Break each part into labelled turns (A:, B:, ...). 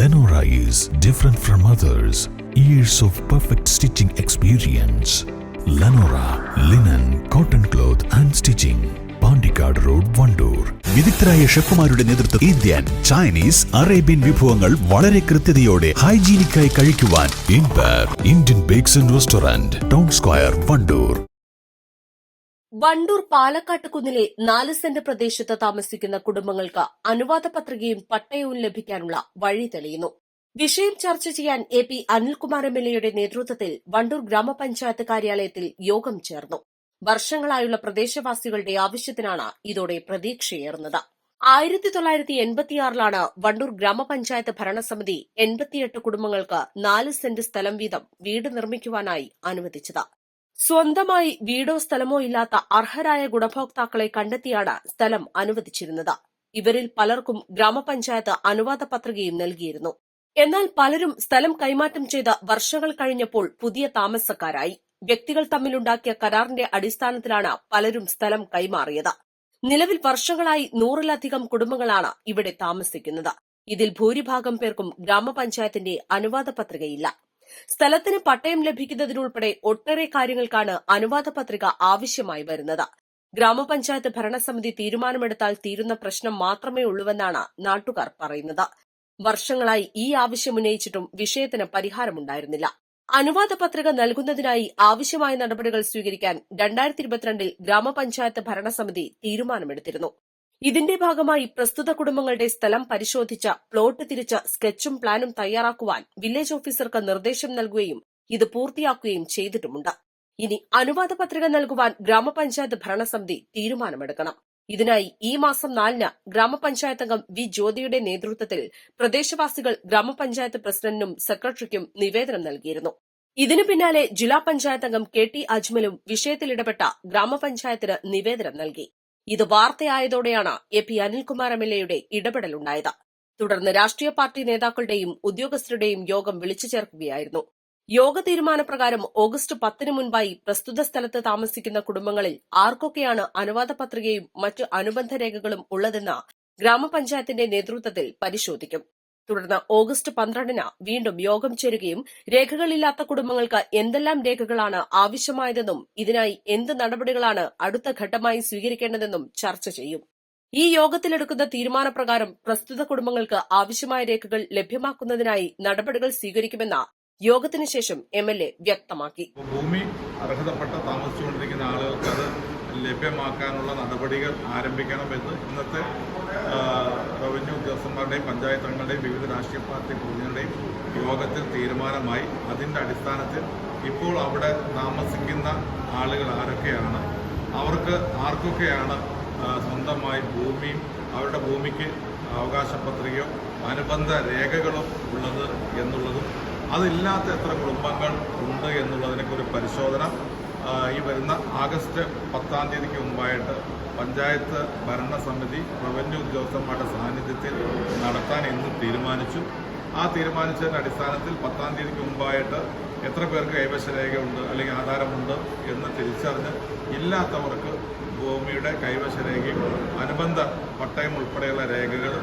A: Lenora is different from others. Years of perfect stitching experience. Lenora linen, cotton cloth and stitching. Pandikkad road Wandoor വിദഗ്ധരായ ഷെഫുമാരുടെ നേതൃത്വം Indian Chinese Arabian വിഭവങ്ങൾ വളരെ കൃത്യതയോടെ ഹൈജീനിക്കായി കഴിക്കുവാൻ empire Indian bakes and restaurant town square Wandoor
B: Wandoor പാലക്കാട്ട് കുന്നിലെ നാല് സെന്റ് പ്രദേശത്ത് താമസിക്കുന്ന കുടുംബങ്ങൾക്ക് അനുവാദ പത്രികയും പട്ടയവും ലഭിക്കാനുള്ള വഴി തെളിയുന്നു. വിഷയം ചർച്ച ചെയ്യാൻ A P Anilkumar M L എയുടെ നേതൃത്വത്തിൽ വണ്ടൂർ ഗ്രാമപഞ്ചായത്ത് കാര്യാലയത്തിൽ യോഗം ചേർന്നു. വർഷങ്ങളായുള്ള പ്രദേശവാസികളുടെ ആവശ്യത്തിനാണ് ഇതോടെ പ്രതീക്ഷയേറുന്നത്. ആയിരത്തി തൊള്ളായിരത്തി എൺപത്തിയാറിലാണ് വണ്ടൂർ ഗ്രാമപഞ്ചായത്ത് ഭരണസമിതി എൺപത്തിയെട്ട് കുടുംബങ്ങൾക്ക് നാല് സെന്റ് സ്ഥലം വീതം വീട് നിർമ്മിക്കുവാനായി അനുവദിച്ചത്. സ്വന്തമായി വീടോ സ്ഥലമോ ഇല്ലാത്ത അർഹരായ ഗുണഭോക്താക്കളെ കണ്ടെത്തിയാണ് സ്ഥലം അനുവദിച്ചിരുന്നത്. ഇവരിൽ പലർക്കും ഗ്രാമപഞ്ചായത്ത് അനുവാദ പത്രികയും നൽകിയിരുന്നു. എന്നാൽ പലരും സ്ഥലം കൈമാറ്റം ചെയ്ത വർഷങ്ങൾ കഴിഞ്ഞപ്പോൾ പുതിയ താമസക്കാരായി. വ്യക്തികൾ തമ്മിലുണ്ടാക്കിയ കരാറിന്റെ അടിസ്ഥാനത്തിലാണ് പലരും സ്ഥലം കൈമാറിയത്. നിലവിൽ വർഷങ്ങളായി നൂറിലധികം കുടുംബങ്ങളാണ് ഇവിടെ താമസിക്കുന്നത്. ഇതിൽ ഭൂരിഭാഗം പേർക്കും ഗ്രാമപഞ്ചായത്തിന്റെ അനുവാദ പത്രികയില്ല. സ്ഥലത്തിന് പട്ടയം ലഭിക്കുന്നതിനുൾപ്പെടെ ഒട്ടേറെ കാര്യങ്ങൾക്കാണ് അനുവാദ പത്രിക ആവശ്യമായി വരുന്നത്. ഗ്രാമപഞ്ചായത്ത് ഭരണസമിതി തീരുമാനമെടുത്താൽ തീരുന്ന പ്രശ്നം മാത്രമേ ഉള്ളൂവെന്നാണ് നാട്ടുകാർ പറയുന്നത്. വർഷങ്ങളായി ഈ ആവശ്യം ഉന്നയിച്ചിട്ടും വിഷയത്തിന് പരിഹാരമുണ്ടായിരുന്നില്ല. അനുവാദ പത്രിക നൽകുന്നതിനായി ആവശ്യമായ നടപടികൾ സ്വീകരിക്കാൻ രണ്ടായിരത്തി ഇരുപത്തിരണ്ടിൽ ഗ്രാമപഞ്ചായത്ത് ഭരണസമിതി തീരുമാനമെടുത്തിരുന്നു. ഇതിന്റെ ഭാഗമായി പ്രസ്തുത കുടുംബങ്ങളുടെ സ്ഥലം പരിശോധിച്ച പ്ലോട്ട് തിരിച്ച സ്കെച്ചും പ്ലാനും തയ്യാറാക്കുവാൻ വില്ലേജ് ഓഫീസർക്ക് നിർദ്ദേശം നൽകുകയും ഇത് പൂർത്തിയാക്കുകയും ചെയ്തിട്ടുമുണ്ട്. ഇനി അനുവാദ പത്രിക നൽകുവാൻ ഗ്രാമപഞ്ചായത്ത് ഭരണസമിതി തീരുമാനമെടുക്കണം. ഇതിനായി ഈ മാസം നാലിന് ഗ്രാമപഞ്ചായത്ത് അംഗം വി ജ്യോതിയുടെ നേതൃത്വത്തിൽ പ്രദേശവാസികൾ ഗ്രാമപഞ്ചായത്ത് പ്രസിഡന്റിനും സെക്രട്ടറിക്കും നിവേദനം നൽകിയിരുന്നു. ഇതിനു പിന്നാലെ ജില്ലാ പഞ്ചായത്ത് അംഗം കെ ടി അജ്മലും വിഷയത്തിലിടപെട്ട ഗ്രാമപഞ്ചായത്തിന് നിവേദനം നൽകി. ഇത് വാർത്തയായതോടെയാണ് A P Anilkumar M L എയുടെ ഇടപെടലുണ്ടായത്. തുടർന്ന് രാഷ്ട്രീയ പാർട്ടി നേതാക്കളുടെയും ഉദ്യോഗസ്ഥരുടെയും യോഗം വിളിച്ചു ചേർക്കുകയായിരുന്നു. യോഗ തീരുമാനപ്രകാരം ഓഗസ്റ്റ് പത്തിന് മുൻപായി പ്രസ്തുത സ്ഥലത്ത് താമസിക്കുന്ന കുടുംബങ്ങളിൽ ആർക്കൊക്കെയാണ് അനുവാദ പത്രികയും മറ്റ് അനുബന്ധ രേഖകളും ഉള്ളതെന്ന് ഗ്രാമപഞ്ചായത്തിന്റെ നേതൃത്വത്തിൽ പരിശോധിക്കും. തുടർന്ന് ഓഗസ്റ്റ് പന്ത്രണ്ടിന് വീണ്ടും യോഗം ചേരുകയും രേഖകളില്ലാത്ത കുടുംബങ്ങൾക്ക് എന്തെല്ലാം രേഖകളാണ് ആവശ്യമായതെന്നും ഇതിനായി എന്ത് നടപടികളാണ് അടുത്ത ഘട്ടമായി സ്വീകരിക്കേണ്ടതെന്നും ചർച്ച ചെയ്യും. ഈ യോഗത്തിലെടുക്കുന്ന തീരുമാനപ്രകാരം പ്രസ്തുത കുടുംബങ്ങൾക്ക് ആവശ്യമായ രേഖകൾ ലഭ്യമാക്കുന്നതിനായി നടപടികൾ സ്വീകരിക്കുമെന്ന യോഗത്തിന് ശേഷം എം എൽ എ വ്യക്തമാക്കി.
C: ഭൂമി അർഹതപ്പെട്ട താമസിച്ചുകൊണ്ടിരിക്കുന്ന ആളുകൾക്ക് അത് ലഭ്യമാക്കാനുള്ള നടപടികൾ ആരംഭിക്കണമെന്ന് ഇന്നത്തെ റവന്യൂ പഞ്ചായത്ത് അംഗങ്ങളുടെയും വിവിധ രാഷ്ട്രീയ പാർട്ടി പ്രതിനിധികളുടെയും യോഗത്തിൽ തീരുമാനമായി. അതിന്റെ അടിസ്ഥാനത്തിൽ ഇപ്പോൾ അവിടെ താമസിക്കുന്ന ആളുകൾ ആരൊക്കെയാണ്? അവർക്ക് ആർക്കൊക്കെയാണ് സ്വന്തമായി ഭൂമിയും അവരുടെ ഭൂമിക്ക് അവകാശ പത്രികയോ അനുബന്ധ രേഖകളോ ഉള്ളത് എന്നുള്ളതും അതില്ലാത്ത എത്ര കുടുംബങ്ങൾ ഉണ്ട് എന്നുള്ളതിനൊക്കെ ഒരു പരിശോധന. ഈ വരുന്ന ആഗസ്റ്റ് പത്താം തീയതിക്ക് മുമ്പായിട്ട് പഞ്ചായത്ത് ഭരണസമിതി റവന്യൂ ഉദ്യോഗസ്ഥന്മാരുടെ സാന്നിധ്യത്തിൽ നടത്താൻ എന്ന് തീരുമാനിച്ചു. ആ തീരുമാനിച്ചതിന്റെ അടിസ്ഥാനത്തിൽ പത്താം തീയതിക്ക് മുമ്പായിട്ട് എത്ര പേർക്ക് കൈവശ രേഖയുണ്ട് അല്ലെങ്കിൽ ആധാരമുണ്ട് എന്ന് തിരിച്ചറിഞ്ഞ് ഇല്ലാത്തവർക്ക് ഭൂമിയുടെ കൈവശ രേഖയും അനുബന്ധ പട്ടയം ഉൾപ്പെടെയുള്ള രേഖകൾ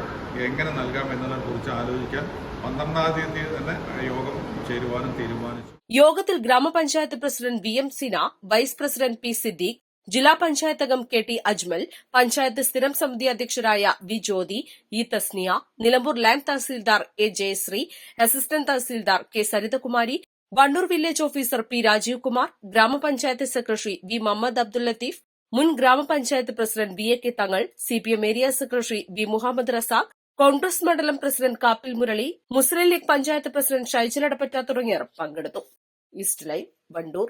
C: എങ്ങനെ നൽകാം എന്നതിനെക്കുറിച്ച് ആലോചിക്കാൻ പന്ത്രണ്ടാം തീയതി തന്നെ യോഗം ചേരുവാനും തീരുമാനിച്ചു.
B: യോഗത്തിൽ ഗ്രാമപഞ്ചായത്ത് president V M Sina vice president P Siddique ജില്ലാ പഞ്ചായത്ത് അംഗം കെ ടി അജ്മൽ പഞ്ചായത്ത് സ്ഥിരം സമിതി അധ്യക്ഷരായ V Jyothi E Thasniya Nilambur land tahsildar A Jayasree assistant tahsildar K Sarithakumari Wandoor village officer P Rajeev Kumar ഗ്രാമപഞ്ചായത്ത് സെക്രട്ടറി വി മുഹമ്മദ് അബ്ദുൽ ലത്തീഫ് മുൻ ഗ്രാമപഞ്ചായത്ത് president V A K Thangal C P M area secretary V Muhammad Razak Congress മണ്ഡലം president Kappil Murali Muslim league panchayat president Shaijal Adappatta തുടങ്ങിയവർ പങ്കെടുത്തു. East live Wandoor.